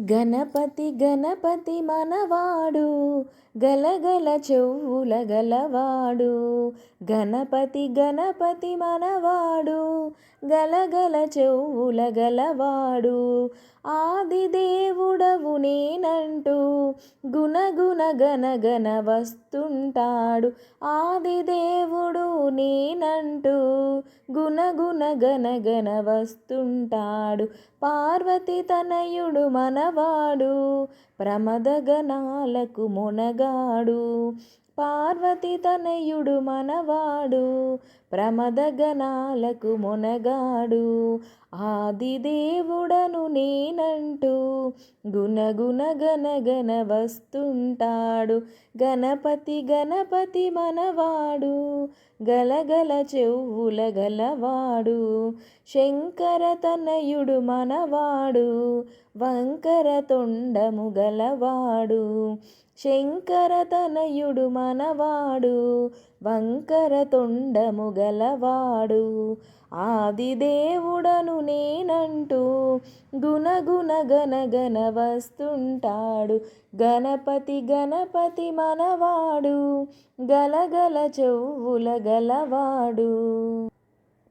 గణపతి గణపతి మనవాడు గలగల చెవుల గలవాడు. గణపతి గణపతి మనవాడు గలగల చెవుల గలవాడు. ఆదిదేవుడవు నేనంటూ గుణగుణ గనగన వస్తుంటాడు. ఆది దేవుడు నేనంటూ గుణగుణ గనగన వస్తుంటాడు పార్వతి తనయుడు మనవాడు ప్రమదగణాలకు మునగాడు. పార్వతి తనయుడు మనవాడు ప్రమదగణాలకు మునగాడు. ఆది నేనంటూ గుణగుణ గనగన వస్తుంటాడు. గణపతి గణపతి మనవాడు గలగల చెవుల గలవాడు. శంకర తనయుడు మనవాడు వంకర తొండము గలవాడు శంకర తనయుడు మనవాడు వంకర తొండము గలవాడు. నేనంటూ గుణగుణ గనగన వస్తుంటాడు. గణపతి గణపతి మనవాడు గలగల చెవుల గలవాడు.